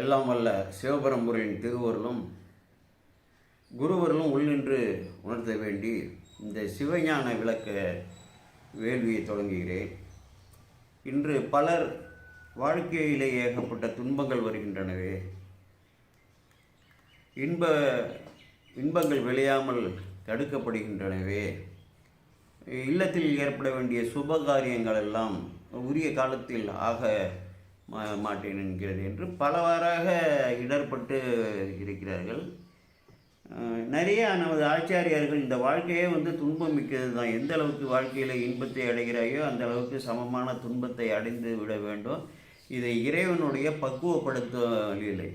எல்லாம் வல்ல சிவபரம்புரின் திருவருளும் குருவருளும் உள்நின்று உணர்த்த வேண்டி இந்த சிவஞான விளக்க வேள்வியை தொடங்குகிறேன். இன்று பலர் வாழ்க்கையிலே ஏகப்பட்ட துன்பங்கள் வருகின்றனவே. இன்ப இன்பங்கள் விளையாமல் தடுக்கப்படுகின்றனவே. இல்லத்தில் ஏற்பட வேண்டிய சுப காரியங்கள் எல்லாம் உரிய காலத்தில் ஆக மா- மாட்டேன் என்கிறது என்று பலவாறாக இடர்பட்டு இருக்கிறார்கள். நிறைய நமது ஆச்சாரியார்கள் இந்த வாழ்க்கையே வந்து துன்பம் மிக்கது தான். எந்த அளவுக்கு வாழ்க்கையில் இன்பத்தை அடைகிறாயோ அந்த அளவுக்கு சமமான துன்பத்தை அடைந்து விட வேண்டும். இதை இறைவனுடைய பக்குவப்படுத்தவில்லை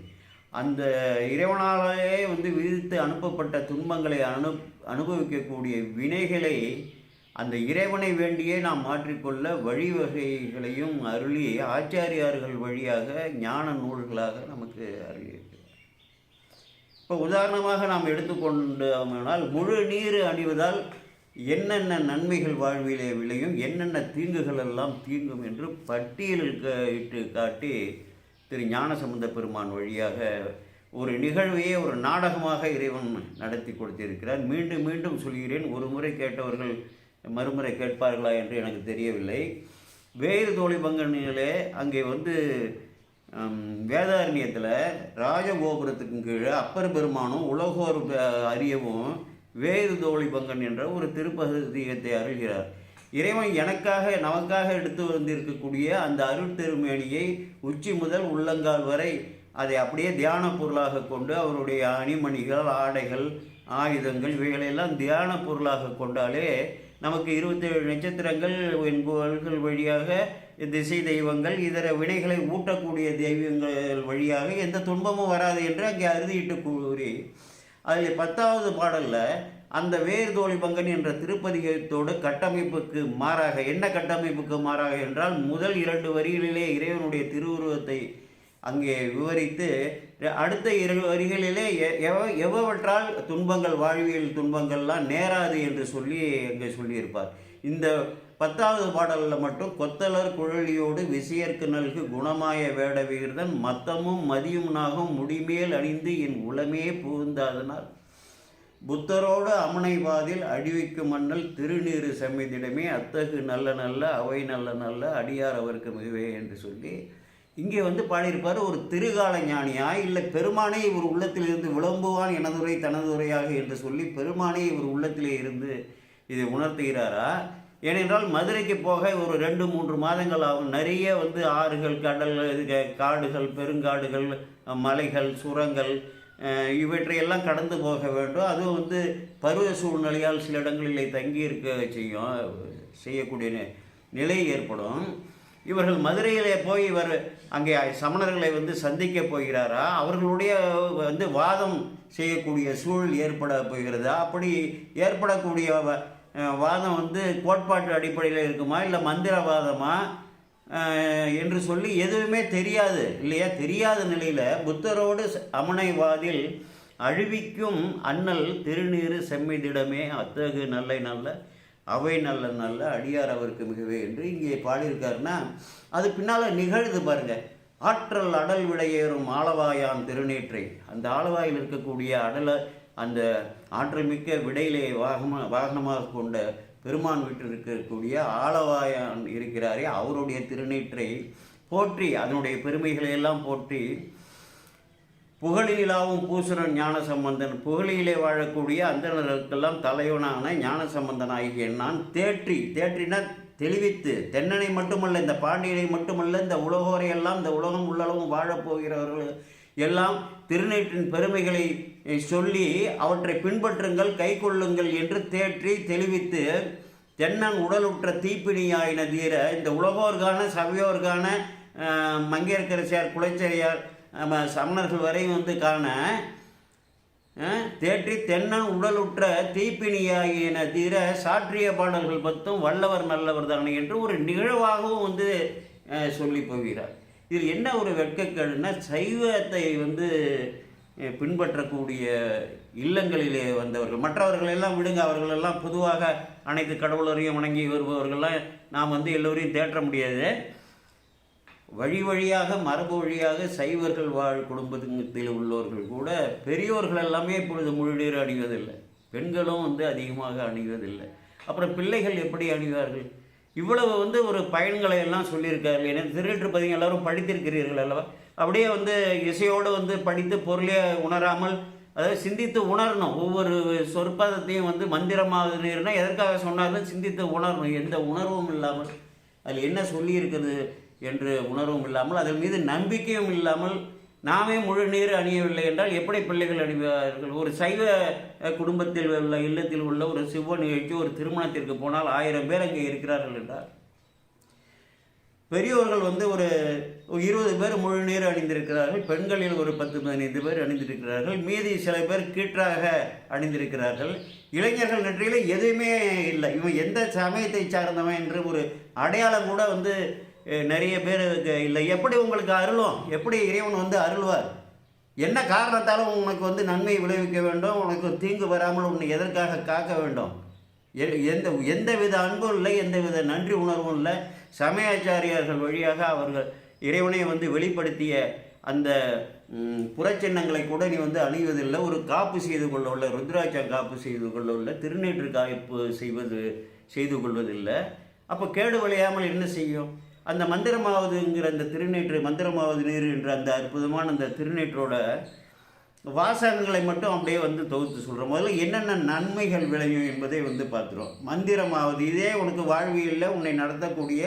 அந்த இறைவனாலேயே வந்து விதித்து அனுப்பப்பட்ட துன்பங்களை அனு அனுபவிக்கக்கூடிய வினைகளை அந்த இறைவனை வேண்டியே நாம் மாற்றிக்கொள்ள வழிவகைகளையும் அருளி ஆச்சாரியார்கள் வழியாக ஞான நூல்களாக நமக்கு அருளியிருக்கிறார். இப்போ உதாரணமாக நாம் எடுத்துக்கொண்டோமானால் முழு நீர் அணிவதால் என்னென்ன நன்மைகள் வாழ்விலே விளையும் என்னென்ன தீங்குகள் எல்லாம் தீங்கும் என்று பட்டியலில் இட்டு காட்டி திரு ஞானசம்பந்த பெருமான் வழியாக ஒரு நிகழ்வையே ஒரு நாடகமாக இறைவன் நடத்தி கொடுத்திருக்கிறார். மீண்டும் மீண்டும் சொல்கிறேன். ஒரு முறை கேட்டவர்கள் மறுமுறை கேட்பார்களா என்று எனக்கு தெரியவில்லை. வேறு தோழி பங்கனிலே அங்கே வந்து வேதாரண்யத்தில் ராஜகோபுரத்துக்கு கீழே அப்பர் பெருமானும் உலகோர் அறியவும் வேறு தோழி பங்கன் என்ற ஒரு திருப்பதிகத்தை அருள்கிறார். இறைவன் எனக்காக நமக்காக எடுத்து வந்திருக்கக்கூடிய அந்த அருள் திருமேனியை உச்சி முதல் உள்ளங்கால் வரை அதை அப்படியே தியான பொருளாக கொண்டு அவருடைய அணிமணிகள் ஆடைகள் ஆயுதங்கள் இவைகளெல்லாம் தியான பொருளாக கொண்டாலே நமக்கு இருபத்தேழு நட்சத்திரங்கள் என்பவர்கள் வழியாக திசை தெய்வங்கள் இதர வினைகளை ஊட்டக்கூடிய தெய்வங்கள் வழியாக எந்த துன்பமும் வராது என்று அங்கே அறுதியிட்டு கூறி. அதில் பத்தாவது பாடலில் அந்த வேர் தோழி பங்கன் என்ற திருப்பதிகத்தோடு கட்டமைப்புக்கு மாறாக என்ன கட்டமைப்புக்கு மாறாக என்றால் முதல் இரண்டு வரிகளிலே இறைவனுடைய திருவுருவத்தை அங்கே விவரித்து அடுத்த இரு வரிகளிலே எ- எவ- எவ்வவற்றால் துன்பங்கள் வாழ்வியல் துன்பங்கள்லாம் நேராது என்று சொல்லி அங்கே சொல்லியிருப்பார். இந்த பத்தாவது பாடலில் மட்டும் கொத்தலர் குழலியோடு விசையர்க்கு நல்கு குணமாய வேட விகிர்தன் மத்தமும் மதியும் நாகும் முடிமேல் அணிந்து என் உளமே புகுந்தாதனால். புத்தரோடு அமனைவாதில் அடிவிக்கும் மன்னல் திருநீறு செம்மைதிடமே அத்தகு நல்ல நல்ல அவை நல்ல நல்ல அடியார் அவருக்கு மிகவே என்று சொல்லி இங்கே வந்து பாடியிருப்பார் ஒரு திருகால ஞானியா? இல்லை பெருமானே இவர் உள்ளத்தில் இருந்து விளம்புவான் எனதுரை தனதுரையாக? என்று சொல்லி பெருமானே இவர் உள்ளத்திலே இருந்து இதை உணர்த்துகிறாரா? ஏனென்றால் மதுரைக்கு போக ஒரு ரெண்டு மூன்று மாதங்கள் ஆகும். நிறைய வந்து ஆறுகள் கடல் இது காடுகள் பெருங்காடுகள் மலைகள் சுரங்கள் இவற்றையெல்லாம் கடந்து போக வேண்டும். அதுவும் வந்து பருவ சூழ்நிலையால் சில இடங்களிலே தங்கி இருக்க செய்யும் செய்யக்கூடிய நிலை ஏற்படும். இவர்கள் மதுரையிலே போய் இவர் அங்கே சமணர்களை வந்து சந்திக்க போகிறாரா? அவர்களுடைய வந்து வாதம் செய்யக்கூடிய சூழல் ஏற்பட போகிறதா? அப்படி ஏற்படக்கூடிய வாதம் வந்து கோட்பாட்டு அடிப்படையில் இருக்குமா? இல்லை மந்திரவாதமா என்று சொல்லி எதுவுமே தெரியாது இல்லையா? தெரியாத நிலையில் புத்தரோடு ச- அமனைவாதில் அழிவிக்கும் அண்ணல் திருநீறு செம்மிதிடமே அத்தகு நல்லை நல்ல அவை நல்ல நல்ல அடியார் அவருக்கு மிகவே என்று இங்கே பாடியிருக்காருன்னா அது பின்னால் நிகழ்ந்து பாருங்க. ஆற்றல் அடல் விடையேறும் ஆளவாயான் திருநேற்றை. அந்த ஆளவாயில் இருக்கக்கூடிய அடலை அந்த ஆற்றல் மிக்க விடையிலே வாகன வாகனமாக கொண்ட பெருமான் வீட்டில் இருக்கக்கூடிய ஆளவாயான் இருக்கிறாரே அவருடைய திருநீற்றை போற்றி அதனுடைய பெருமைகளை எல்லாம் போற்றி புகழிலாவும் பூசுரன் ஞானசம்பந்தன். புகழிலே வாழக்கூடிய அந்தனர்களுக்கெல்லாம் தலைவனான ஞானசம்பந்தன் ஆகிய நான் தேற்றி தேற்றினா தெளிவித்து தென்னனை மட்டுமல்ல இந்த பாண்டியனை மட்டுமல்ல இந்த உலகோரை எல்லாம் இந்த உலகம் உள்ளளவும் வாழப்போகிறவர்கள் எல்லாம் திருநீற்றின் பெருமைகளை சொல்லி அவற்றை பின்பற்றுங்கள் கைக்கொள்ளுங்கள் என்று தேற்றி தெளிவித்து தென்னன் உடலுற்ற தீப்பிணியாயின தீர இந்த உலகோர்கான சபையோர்கான மங்கையர்கரசியார் குலைச்சரியார் நம்ம சமணர்கள் வரையும் வந்து காண தேற்றி தென்னன் உடலுற்ற தீப்பிணியாகின தீர சாற்றிய பாடல்கள் பத்தும் வல்லவர் நல்லவர் தானே என்று ஒரு நிகழ்வாகவும் வந்து சொல்லி போகிறார். இதில் என்ன ஒரு வெட்கக்கள்னால் சைவத்தை வந்து பின்பற்றக்கூடிய இல்லங்களிலே வந்தவர்கள் மற்றவர்கள் எல்லாம் விடுங்க அவர்களெல்லாம் பொதுவாக அனைத்து கடவுளரையும் வணங்கி வருபவர்கள்லாம் நாம் வந்து எல்லோரையும் தேற்ற முடியாது. வழி வழியாக மரபு வழியாக சைவர்கள் வாழ் குடும்பத்தில் உள்ளவர்கள் கூட பெரியோர்கள் எல்லாமே இப்பொழுது முழுநீர் அணிவதில்லை. பெண்களும் வந்து அதிகமாக அணிவதில்லை. அப்புறம் பிள்ளைகள் எப்படி அணிவார்கள்? இவ்வளவு வந்து ஒரு பயன்களை எல்லாம் சொல்லியிருக்கார்கள். ஏன்னா திருநெற்றுப்பதிங்க எல்லாரும் படித்திருக்கிறீர்கள் அல்லவா? அப்படியே வந்து இசையோடு வந்து படித்து பொருளே உணராமல் அதாவது சிந்தித்து உணரணும். ஒவ்வொரு சொற்பதத்தையும் வந்து மந்திரமாகுதுன்னா எதற்காக சொன்னாலும் சிந்தித்து உணரணும். எந்த உணர்வும் இல்லாமல். அதில் என்ன சொல்லியிருக்குது என்று உணர்வும் இல்லாமல் அதன் மீது நம்பிக்கையும் இல்லாமல் நாமே முழு நீர் அணியவில்லை என்றால் எப்படி பிள்ளைகள் அணிவார்கள்? ஒரு சைவ குடும்பத்தில் உள்ள இல்லத்தில் உள்ள ஒரு சிவ நிகழ்ச்சி ஒரு திருமணத்திற்கு போனால் ஆயிரம் பேர் அங்கே இருக்கிறார்கள் என்றால் பெரியோர்கள் வந்து ஒரு இருபது பேர் முழு நீர் அணிந்திருக்கிறார்கள் பெண்களில் ஒரு பத்து பதினைந்து பேர் அணிந்திருக்கிறார்கள் மீதி சில பேர் கீற்றாக அணிந்திருக்கிறார்கள். இளைஞர்கள் நெற்றியில் எதுவுமே இல்லை. இவன் எந்த சமயத்தை சார்ந்தவன் என்று ஒரு அடையாளம் கூட வந்து நிறைய பேருக்கு இல்லை. எப்படி உங்களுக்கு அருளும்? எப்படி இறைவன் வந்து அருள்வார்? என்ன காரணத்தாலும் உனக்கு வந்து நன்மை விளைவிக்க வேண்டும்? உனக்கு தீங்கு வராமல் உன்னை எதற்காக காக்க வேண்டும்? எந்த எந்த வித அன்பும் இல்லை எந்த வித நன்றி உணர்வும் இல்லை. சமயாச்சாரியார்கள் வழியாக அவர்கள் இறைவனை வந்து வெளிப்படுத்திய அந்த புறச்சின்னங்களை கூட நீ வந்து அணிவதில்லை. ஒரு காப்பு செய்து கொள்ள உள்ள காப்பு செய்து கொள்ள உள்ள திருநீற்று காப்பு செய்வது செய்து கொள்வதில்லை. அப்போ கேடு விளையாமல் என்ன செய்யும்? அந்த மந்திரமாவதுங்கிற அந்த திருநீற்று மந்திரமாவது நீர் என்ற அந்த அற்புதமான அந்த திருநீற்றோட வாசகங்களை மட்டும் அப்படியே வந்து தொகுத்து சொல்கிறோம் முதல்ல என்னென்ன நன்மைகள் விளையும் என்பதை வந்து பார்த்துரும் மந்திரமாவது இதே உனக்கு வாழ்வியலில் உன்னை நடத்தக்கூடிய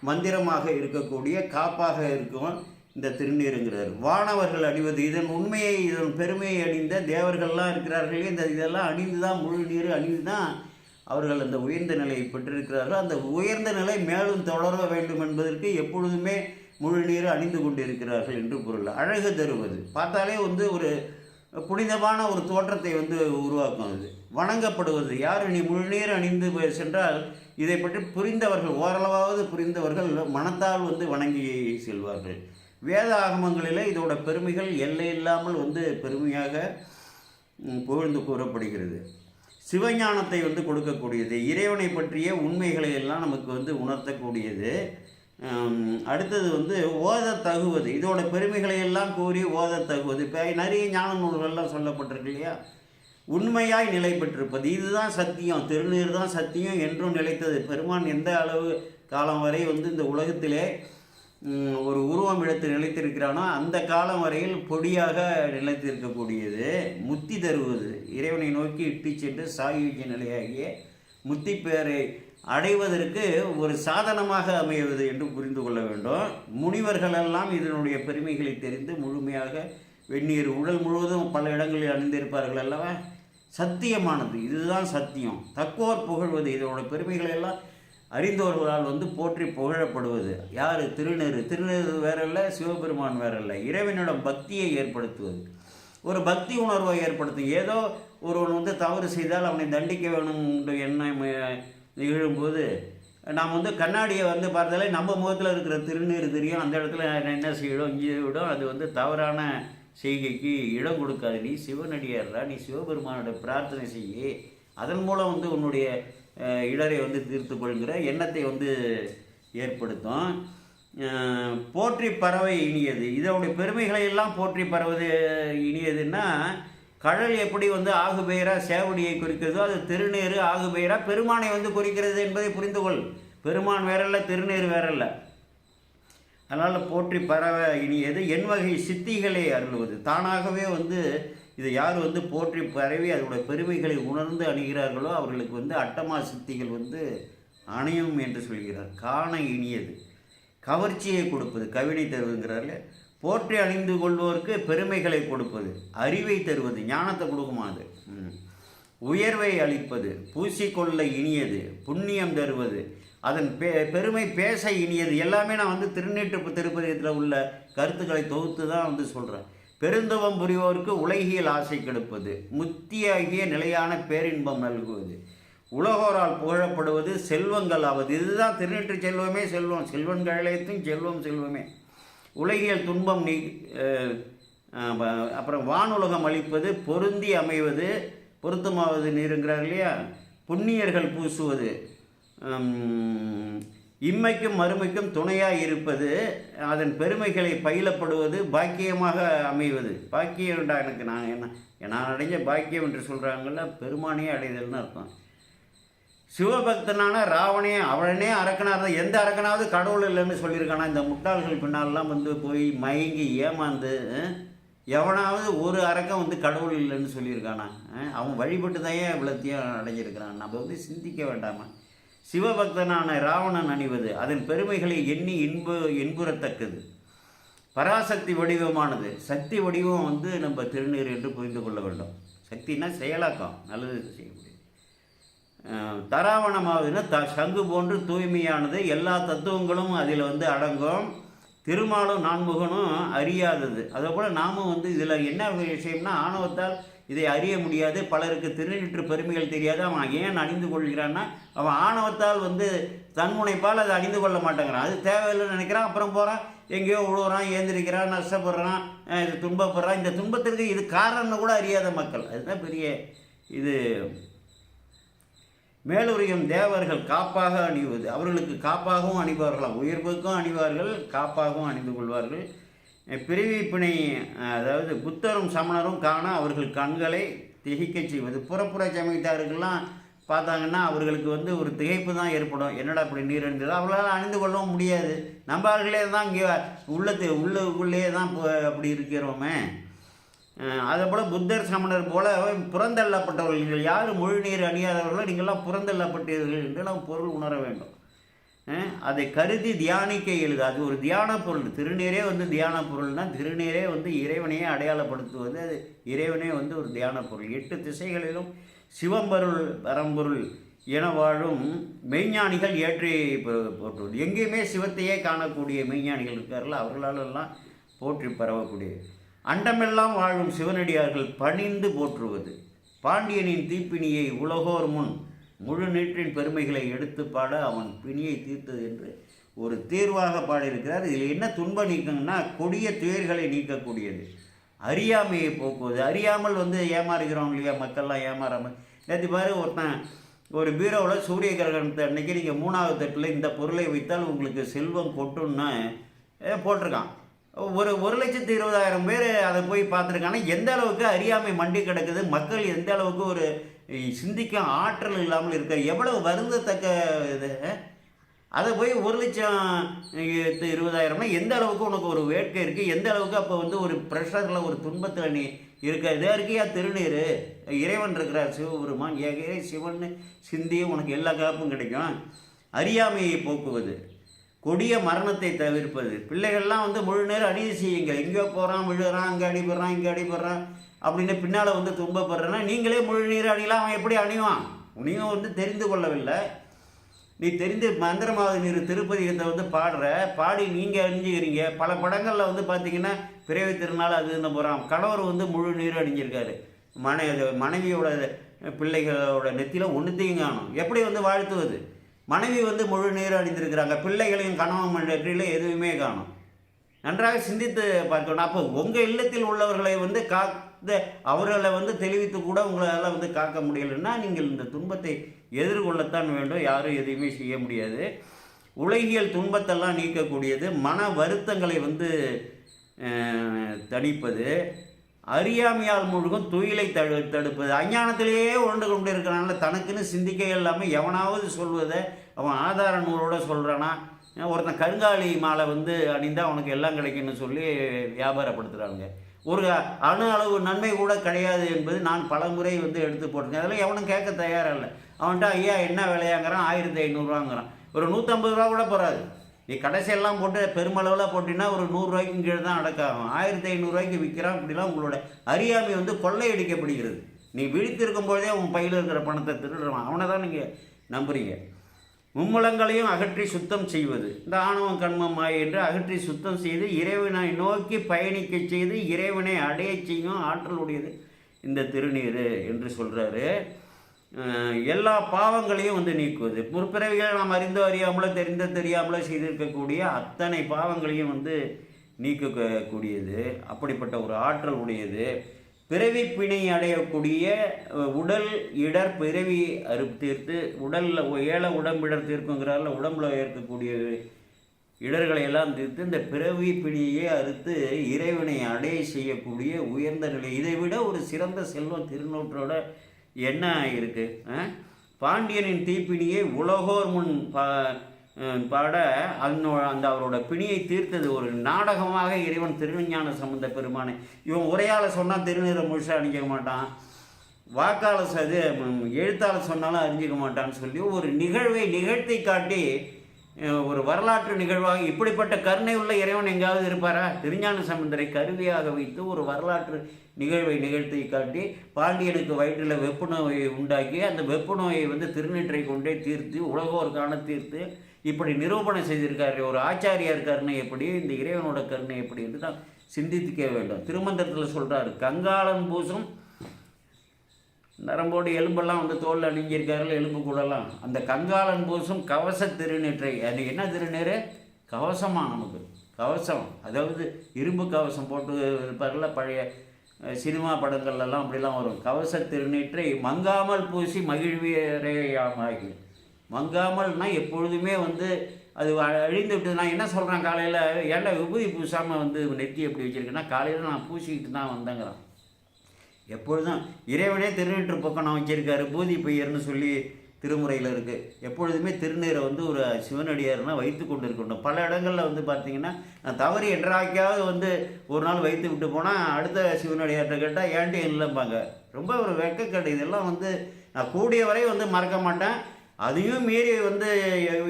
மந்திரமாக இருக்கக்கூடிய காப்பாக இருக்கும் இந்த திருநீருங்கிறார். வானவர்கள் அணிவது இதன் உண்மையை இதன் பெருமையை அணிந்த தேவர்கள்லாம் இருக்கிறார்களே இந்த இதெல்லாம் அணிந்து தான் முழு நீர் அணிந்து தான் அவர்கள் அந்த உயர்ந்த நிலையை பெற்றிருக்கிறார்கள். அந்த உயர்ந்த நிலை மேலும் தொடர வேண்டும் என்பதற்கு எப்பொழுதுமே முழு நீர் அணிந்து கொண்டிருக்கிறார்கள் என்று பொருள். அழகு தருவது. பார்த்தாலே வந்து ஒரு புனிதமான ஒரு தோற்றத்தை வந்து உருவாக்கும் அது வணங்கப்படுவது. யார் நீ முழுநீர் அணிந்து சென்றால் இதை பற்றி புரிந்தவர்கள் ஓரளவாவது புரிந்தவர்கள் மனத்தால் வந்து வணங்கி செல்வார்கள். வேத ஆகமங்களில் இதோட பெருமைகள் எல்லை இல்லாமல் வந்து பெருமையாக புகழ்ந்து கூறப்படுகிறது. சிவஞானத்தை வந்து கொடுக்கக்கூடியது. இறைவனை பற்றிய உண்மைகளை எல்லாம் நமக்கு வந்து உணர்த்தக்கூடியது. அடுத்தது வந்து ஓத தகுவது. இதோட பெருமைகளை எல்லாம் கூறி ஓத தகுவது. இப்போ நிறைய ஞான நூல்கள்லாம் சொல்லப்பட்டிருக்கு இல்லையா? உண்மையாய் நிலை பெற்றிருப்பது. இதுதான் சத்தியம். திருநீர் தான் சத்தியம் என்றும் நிலைத்தது. பெருமான் எந்த அளவு காலம் வரை வந்து இந்த உலகத்திலே ஒரு உருவம் எடுத்து நிலைத்திருக்கிறானோ அந்த காலம் வரையில் பொடியாக நிலைத்திருக்கக்கூடியது. முத்தி தருவது. இறைவனை நோக்கி இட்டு சென்று சாயுஜ நிலையாகிய முத்தி பேரை அடைவதற்கு ஒரு சாதனமாக அமைவது என்று புரிந்து கொள்ள வேண்டும். முனிவர்களெல்லாம் இதனுடைய பெருமைகளை தெரிந்து முழுமையாக வெந்நீர் உடல் முழுவதும் பல இடங்களில் அணிந்திருப்பார்கள் அல்லவா? சத்தியமானது. இதுதான் சத்தியம். தக்கோர் புகழ்வது. இதனோட பெருமைகளை அறிந்தோர்களால் வந்து போற்றி புகழப்படுவது. யார்? திருநீறு வேற வேறல்ல சிவபெருமான் வேறல்ல. இறைவனிடம் பக்தியை ஏற்படுத்துவது. ஒரு பக்தி உணர்வை ஏற்படுத்தும் ஏதோ ஒருவன் வந்து தவறு செய்தால் அவனை தண்டிக்க வேணும் என்ற எண்ணம் நிகழும்போது நாம் வந்து கண்ணாடியை வந்து பார்த்தாலே நம்ம முகத்தில் இருக்கிற திருநீர் தெரியும். அந்த இடத்துல என்ன செய்யணும்? இங்கே விடும். அது வந்து தவறான செய்கைக்கு இடம் கொடுக்காது. நீ சிவனடியாரா நீ சிவபெருமானோட பிரார்த்தனை செய்யி. அதன் மூலம் வந்து உன்னுடைய இடரை வந்து தீர்த்து கொள்கிற எண்ணத்தை வந்து ஏற்படுத்தும். போற்றி பறவை இனியது. இதோடைய பெருமைகளை எல்லாம் போற்றி பறவது இனியதுன்னா கடல் எப்படி வந்து ஆகுபெயரா சேவடியை குறிக்கிறதோ அது திருநீறு ஆகுபெயரா பெருமானை வந்து குறிக்கிறது என்பதை புரிந்து கொள். பெருமான் வேறல்ல திருநீர் வேறல்ல. அதனால் போற்றி பறவை இனியது. என் வகை சித்திகளை அருள்வது. தானாகவே வந்து இதை யார் வந்து போற்றி பரவி அதோட பெருமைகளை உணர்ந்து அணுகிறார்களோ அவர்களுக்கு வந்து அட்டமா சித்திகள் வந்து அணையும் என்று சொல்கிறார். காண இனியது. கவர்ச்சியை கொடுப்பது கவினை தருவதுங்கிறார்ல. போற்றி அணிந்து கொள்வோருக்கு பெருமைகளை கொடுப்பது அறிவை தருவது ஞானத்தை கொடுக்குமா அது? ம். உயர்வை அளிப்பது பூசிக்கொள்ள இனியது புண்ணியம் தருவது அதன் பெ பெருமை பேச இனியது. எல்லாமே நான் வந்து திருநீட்டு திருப்பதியத்தில் உள்ள கருத்துக்களை தொகுத்து தான் வந்து சொல்கிறேன் பெருந்தவம் புரிவோருக்கு உலகியல் ஆசை கெடுப்பது. முத்தியாகிய நிலையான பேரின்பம் நல்குவது. உலகோரால் புகழப்படுவது செல்வங்கள் ஆவது. இதுதான் திருநெற்று செல்வமே செல்வம். செல்வன்களைத்தும் செல்வம் செல்வமே. உலகியல் துன்பம் நீ அப்புறம் வானுலகம் அளிப்பது பொருந்தி அமைவது பொருத்தமாவது நீருங்கிறார் இல்லையா? புண்ணியர்கள் பூசுவது. இம்மைக்கும் மறுமைக்கும் துணையாக இருப்பது அதன் பெருமைகளை பயிலப்படுவது பாக்கியமாக அமைவது. பாக்கியம்டா எனக்கு நான் என்ன நான் அடைஞ்ச பாக்கியம் என்று சொல்கிறாங்கல்ல பெருமானே அடைதல்னு அர்த்தம். சிவபக்தனான ராவணே அவனே அரக்கனாக இருந்தால் எந்த அரக்கனாவது கடவுள் இல்லைன்னு சொல்லியிருக்கானா? இந்த முட்டாள்கள் பின்னாலெலாம் வந்து போய் மயங்கி ஏமாந்து எவனாவது ஒரு அரக்கம் வந்து கடவுள் இல்லைன்னு சொல்லியிருக்கானா? அவன் வழிபட்டு தான் ஏன் இவ்வளோத்தையும் அடைஞ்சிருக்கிறான். நம்ம வந்து சிந்திக்க வேண்டாமா? சிவபக்தனான ராவணன் அணிவது அதன் பெருமைகளை எண்ணி இன்பு இன்புறத்தக்கது. பராசக்தி வடிவமானது. சக்தி வடிவம் வந்து நம்ம திருநீர் என்று புரிந்து கொள்ள வேண்டும். சக்தினா செயலாக்கம் நல்லது செய்யக்கூடிய அஹ் தராவணமாவதுன்னா த சங்கு போன்று தூய்மையானது. எல்லா தத்துவங்களும் அதில் வந்து அடங்கும். திருமாலும் நான்முகனும் அறியாதது. அதே போல் நாமும் வந்து இதில் என்ன விஷயம்னா ஆணவத்தால் இதை அறிய முடியாது. பலருக்கு திருநீற்று பெருமைகள் தெரியாது. அவன் ஏன் அணிந்து கொள்கிறான்னா அவன் ஆணவத்தால் வந்து தன்முனைப்பால் அதை அணிந்து கொள்ள மாட்டேங்கிறான். அது தேவையில்லைன்னு நினைக்கிறான். அப்புறம் போகிறான் எங்கேயோ உழுவுறான் ஏந்திரிக்கிறான் நஷ்டப்படுறான் இது துன்பப்படுறான். இந்த துன்பத்திற்கு இது காரணம்னு கூட அறியாத மக்கள். அதுதான் பெரிய இது. மேலுரையும் தேவர்கள் காப்பாக அணிவது. அவர்களுக்கு காப்பாகவும் அணிவார்களாம். உயர்வுக்கும் அணிவார்கள் காப்பாகவும் அணிந்து கொள்வார்கள். பிரிவிப்பினை பிணை அதாவது புத்தரும் சமணரும் காண அவர்கள் கண்களை திகைக்கச் செய்வது. புறப்புற சமயத்தாருக்கெல்லாம் பார்த்தாங்கன்னா அவர்களுக்கு வந்து ஒரு திகைப்பு தான் ஏற்படும். என்னடா இப்படி நீர் அணிந்தது? அவங்களால அணிந்து கொள்ளவும் முடியாது. நம்ம தான் இங்கே உள்ளத்து உள்ளுக்குள்ளேயே தான் அப்படி இருக்கிறோமே. அஹ் அதே போல் புத்தர் சமணர் போல புறந்தள்ளப்பட்டவர்கள். நீங்கள் யார் முழுநீர் அணியாதவர்களோ? நீங்கள்லாம் புறந்தள்ளப்பட்டீர்கள் என்று நாம் பொருள் உணர வேண்டும். அதை கருதி தியானிக்க எழுது. அது ஒரு தியான பொருள். திருநீரே வந்து தியான பொருள்னா திருநீரே வந்து இறைவனையே அடையாளப்படுத்துவது. அது இறைவனே வந்து ஒரு தியான பொருள். எட்டு திசைகளிலும் சிவம்பருள் பரம்பொருள் என வாழும் மெய்ஞானிகள் ஏற்றி போற்றுவது. எங்கேயுமே சிவத்தையே காணக்கூடிய மெய்ஞானிகள் இருக்கார்கள். அவர்களாலெல்லாம் போற்றி பரவக்கூடிய அண்டமெல்லாம் வாழும் சிவனடியார்கள் பணிந்து போற்றுவது. பாண்டியனின் தீப்பினியை உலகோர் முன் முழு நீற்றின் பெருமைகளை எடுத்து பாட அவன் பிணியை தீர்த்தது என்று ஒரு தீர்வாக பாடியிருக்கிறார். இதில் என்ன துன்ப நீக்கம்னா கொடிய துயர்களை நீக்கக்கூடியது. அறியாமையை போக்குவது. அறியாமல் வந்து ஏமாறுகிறோம் இல்லையா? மக்கள்லாம் ஏமாறாமல் நேற்று பாரு ஒருத்தன் ஒரு பீரோவில் சூரிய கிரகணத்தை அன்றைக்கி நீங்கள் மூணாவது தட்டில் இந்த பொருளை வைத்தால் உங்களுக்கு செல்வம் கொட்டும்னு போட்டிருக்கான். ஒரு ஒரு லட்சத்து இருபதாயிரம் பேர் அதை போய் பார்த்துருக்காங்கன்னா எந்த அளவுக்கு அறியாமை மண்டி கிடக்குது? மக்கள் எந்த அளவுக்கு ஒரு சிந்திக்கும் ஆற்றல் இல்லாமல் இருக்க எவ்வளவு வருந்தத்தக்க இது? அதை போய் ஒரு லட்சம் இருபதாயிரம்னா எந்த அளவுக்கு உனக்கு ஒரு வேட்கை இருக்குது எந்த அளவுக்கு அப்போ வந்து ஒரு ப்ரெஷரில் ஒரு துன்பத்தில் நீ இருக்க? இதே இருக்கியா திருநீர்? இறைவன் இருக்கிறார் சிவபெருமான் ஏகே சிவன் சிந்தி உனக்கு எல்லா காப்பும் கிடைக்கும். அறியாமையை போக்குவது கொடிய மரணத்தை தவிர்ப்பது. பிள்ளைகள்லாம் வந்து முழு நேரம் அநீதி செய்யுங்க எங்கே போகிறான் விழுகிறான் அங்கே அடிபடுறான் இங்கே அடிபடுறான். அப்படின்னு பின்னால் வந்து துன்பப்படுறேன்னா நீங்களே முழு நீர் அணிலாம் அவன் எப்படி அணிவான்? நீங்கள் வந்து தெரிந்து கொள்ளவில்லை. நீ தெரிந்து மந்திரமாவது நீர் திருப்பதிகத்தை வந்து பாடுற பாடி நீங்கள் அணிஞ்சுக்கிறீங்க பல படங்களில் வந்து பார்த்தீங்கன்னா பிறவி திருநாள் அது இந்த போகிறான் கணவர் வந்து முழு நீர் அணிஞ்சிருக்காரு. மனை மனைவியோட பிள்ளைகளோட நெத்தியில் ஒன்றுத்தையும் காணும். எப்படி வந்து வாழ்த்துவது? மனைவி வந்து முழு நீர் அணிந்திருக்கிறாங்க. பிள்ளைகளையும் கணவன் நெற்றிலையும் எதுவுமே காணும். நன்றாக சிந்தித்து பார்க்கணும். அப்போ உங்கள் இல்லத்தில் உள்ளவர்களை வந்து கா இந்த அவர்களை வந்து தெளிவித்து கூட உங்களால் வந்து காக்க முடியலைன்னா நீங்கள் இந்த துன்பத்தை எதிர்கொள்ளத்தான் வேண்டும். யாரும் எதையுமே செய்ய முடியாது. உலகியல் துன்பத்தெல்லாம் நீக்கக்கூடியது. மன வருத்தங்களை வந்து தணிப்பது. அறியாமையால் முழுகும் துயிலை தடு தடுப்பது. அஞ்ஞானத்திலேயே உருண்டு கொண்டு இருக்கிறனால. தனக்குன்னு சிந்திக்க இல்லாமல் எவனாவது சொல்வதை அவன் ஆதார நூலோடு சொல்கிறானா ஒருத்தன் கருங்காலி மாலை வந்து அணிந்தால் அவனுக்கு எல்லாம் கிடைக்கும்னு சொல்லி வியாபாரப்படுத்துகிறாங்க ஒரு அணு அளவு நன்மை கூட கிடையாது என்பது நான் பல முறை வந்து எடுத்து போட்டிருக்கேன். அதெல்லாம் எவனும் கேட்க தயாராக இல்லை அவன்கிட்ட ஐயா என்ன விலையாங்கிறான்? ஆயிரத்தி ஐநூறுரூவாங்கிறான் ஒரு நூற்றம்பது ரூபா கூட போகாது நீ கடைசியெல்லாம் போட்டு பெருமளவில் போட்டினா ஒரு நூறுரூவாய்க்கும் கீழே தான் அடக்காகும். ஆயிரத்தி ஐநூறுரூவாய்க்கு விற்கிறான் அப்படிலாம் உங்களோட அறியாமை வந்து கொள்ளையடிக்கப்படுகிறது. நீ விழித்திருக்கும் பொழுதே உன் பையில் இருக்கிற பணத்தை திருடுறான். அவனை தான் நீங்கள் நம்புறீங்க. மும்முளங்களையும் அகற்றி சுத்தம் செய்வது. இந்த ஆணவம் கண்மம் ஆயிட்டு என்று அகற்றி சுத்தம் செய்து இறைவனை நோக்கி பயணிக்கச் செய்து இறைவனை அடைய செய்யும் ஆற்றல் உடையது இந்த திருநீர் என்று சொல்கிறாரு எல்லா பாவங்களையும் வந்து நீக்குவது. முற்பிறவிகளை நாம் அறிந்தோ அறியாமலோ தெரிந்த தெரியாமலோ செய்திருக்கக்கூடிய அத்தனை பாவங்களையும் வந்து நீக்கக்கூடியது. அப்படிப்பட்ட ஒரு ஆற்றல் உடையது. பிறவி பிணை அடையக்கூடிய உடல் இடர் பிறவி அறு தீர்த்து உடலில் ஏழை உடம்பிடர் தீர்க்குங்கிறாரில் உடம்புல இருக்கக்கூடிய இடர்களை எல்லாம் தீர்த்து இந்த பிறவி பிணியை அறுத்து இறைவனை அடைய செய்யக்கூடிய உயர்ந்த நிலை. இதை விட ஒரு சிறந்த செல்வம் திருநூற்றோட என்ன இருக்குது பாண்டியனின் தீப்பிணியை உலகோர் முன் பா பட அந்த அந்த அவரோட பிணியை தீர்த்தது ஒரு நாடகமாக இறைவன் திருஞான சம்பந்த பெருமானை. இவன் உரையால் சொன்னால் திருநீரை முழுசாக அணிஞ்சிக்க மாட்டான். வாக்காளர் அது எழுத்தாளர் சொன்னாலும் அறிஞ்சிக்க மாட்டான்னு சொல்லி ஒரு நிகழ்வை நிகழ்த்தி காட்டி ஒரு வரலாற்று நிகழ்வாக இப்படிப்பட்ட கருணை உள்ள இறைவன் எங்காவது இருப்பாரா? திருஞான சம்பந்தரை கருவியாக வைத்து ஒரு வரலாற்று நிகழ்வை நிகழ்த்தி காட்டி பாண்டியனுக்கு வயிற்றில் வெப்பு நோயை உண்டாக்கி அந்த வெப்பு நோயை வந்து திருநீற்றை கொண்டே தீர்த்து உலகோருக்கான தீர்த்து இப்படி நிரூபணம் செய்திருக்காரு ஒரு ஆச்சாரியார் கருணை எப்படி இந்த இறைவனோட கருணை எப்படி என்று தான் சிந்தித்துக்க வேண்டும். திருமந்திரத்தில் சொல்கிறாரு கங்காளன் பூசம் நரம்போடு எலும்பெல்லாம் வந்து தோலில் அணிஞ்சிருக்காருல எலும்பு கூடலாம். அந்த கங்காளன் பூசும் கவச திருநீற்றை அது என்ன திருநீர் கவசமா நமக்கு. கவசம் அதாவது இரும்பு கவசம் போட்டு இருப்பார்ல பழைய சினிமா படங்கள்லாம் அப்படிலாம் வரும். கவச திருநீற்றை மங்காமல் பூசி மகிழ்வியரேயாமாகி மங்காமல்னா எப்பொழுதுமே வந்து அது அழிந்து விட்டு நான் என்ன சொல்கிறேன் காலையில்? ஏன்டா விபூதி பூசாமல் வந்து நெத்தி எப்படி வச்சுருக்கேன்னா காலையில் நான் பூசிக்கிட்டு தான் வந்தேங்கிறான். எப்பொழுதும் இறைவனே திருநீற்று பக்கம் நான் வச்சுருக்காரு. பூதி பெயர்னு சொல்லி திருமுறையில் இருக்குது எப்பொழுதுமே திருநீரை வந்து ஒரு சிவனடியார்னால் வைத்து கொண்டு இருக்கணும் பல இடங்களில் வந்து பார்த்தீங்கன்னா நான் தவறு என்றாக்கியாவது வந்து ஒரு நாள் வைத்து விட்டு போனால் அடுத்த சிவனடியார்கிட்ட கேட்டால் ஏன்டி இல்லைம்பாங்க? ரொம்ப ஒரு வெக்கக்கட்டு இதெல்லாம் வந்து நான் கூடிய வரை வந்து மறக்க மாட்டேன். அதையும் மீறி வந்து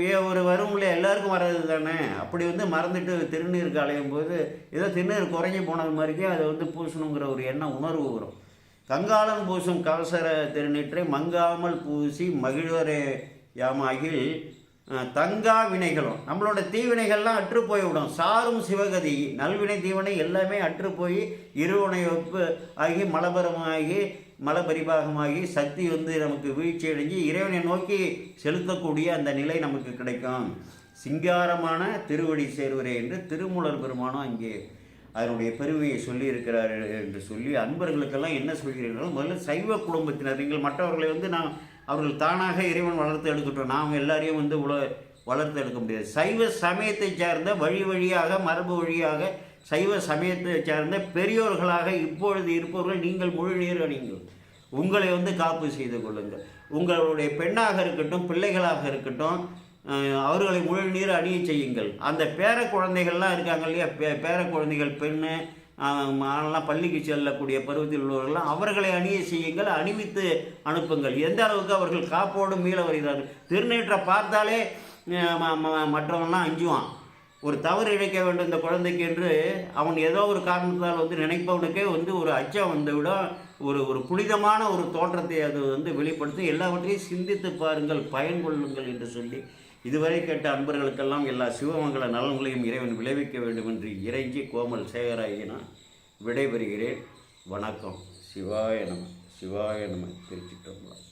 எ- ஒரு வரும்ல எல்லாருக்கும் வர்றது தானே? அப்படி வந்து மறந்துட்டு திருநீருக்கு அலையும் போது ஏதோ திருநீர் குறைஞ்சி போனது மாதிரிக்கே அதை வந்து பூசணுங்கிற ஒரு எண்ணம் உணர்வு வரும். கங்காளன் பூசும் கவசர திருநீற்றை மங்காமல் பூசி மகிழ்வரே யாமாகில் தங்கா வினைகளும். நம்மளோட தீவினைகள்லாம் அற்று போய்விடும். சாரும் சிவகதி நல்வினை தீவினை எல்லாமே அற்று போய் இருவினை ஒப்பு ஆகி மலபரமாகி மலபரிபாகமாகி சக்தி வந்து நமக்கு வீழ்ச்சி அடைஞ்சு இறைவனை நோக்கி செலுத்தக்கூடிய அந்த நிலை நமக்கு கிடைக்கும். சிங்காரமான திருவடி சேர்வரே என்று திருமூலர் பெருமானம் அங்கே அதனுடைய பெருமையை சொல்லியிருக்கிறார் என்று சொல்லி அன்பர்களுக்கெல்லாம் என்ன சொல்கிறீர்களோ முதல்ல சைவ குடும்பத்தினர் நீங்கள் மற்றவர்களை வந்து நான் அவர்கள் தானாக இறைவன் வளர்த்து எடுத்துட்டோம். நாம் எல்லாரையும் வந்து உல வளர்த்து எடுக்க முடியாது. சைவ சமயத்தை சார்ந்த வழி வழியாக மரபு வழியாக சைவ சமயத்தை சார்ந்த பெரியோர்களாக இப்பொழுது இருப்பவர்கள் நீங்கள் முழு நீர் அணிங்கள் உங்களை வந்து காப்பு செய்து கொள்ளுங்கள். உங்களுடைய பெண்ணாக இருக்கட்டும் பிள்ளைகளாக இருக்கட்டும் அவர்களை முழு நீர் அணிய செய்யுங்கள். அந்த பேர குழந்தைகள்லாம் இருக்காங்க இல்லையா? பே பேர குழந்தைகள் பெண்ணு ஆஹ், பள்ளிக்கு செல்லக்கூடிய பருவத்தில் உள்ளவர்கள்லாம் அவர்களை அணிய செய்யுங்கள் அணிவித்து அனுப்புங்கள். எந்த அளவுக்கு அவர்கள் காப்போடு மீள வருகிறார்கள். திருநீற்றை பார்த்தாலே ம- ம- மற்றவன்லாம் அஞ்சுவான். ஒரு தவறு இழைக்க வேண்டும் இந்த குழந்தைக்கு என்று அவன் ஏதோ ஒரு காரணத்தால் வந்து நினைப்பவனுக்கே வந்து ஒரு அச்சம் வந்துவிடும். விட ஒரு ஒரு புனிதமான ஒரு தோற்றத்தை அது வந்து வெளிப்படுத்தி எல்லாவற்றையும் சிந்தித்து பாருங்கள் பயன் கொள்ளுங்கள் என்று சொல்லி இதுவரை கேட்ட அன்பர்களுக்கெல்லாம் எல்லா சிவமங்கல நலன்களையும் இறைவன் விளைவிக்க வேண்டும் என்று இறைஞ்சி கோமல் சேகராகினா விடைபெறுகிறேன். வணக்கம். சிவாய நம சிவாய நம. திருச்சிட்டம்பலம்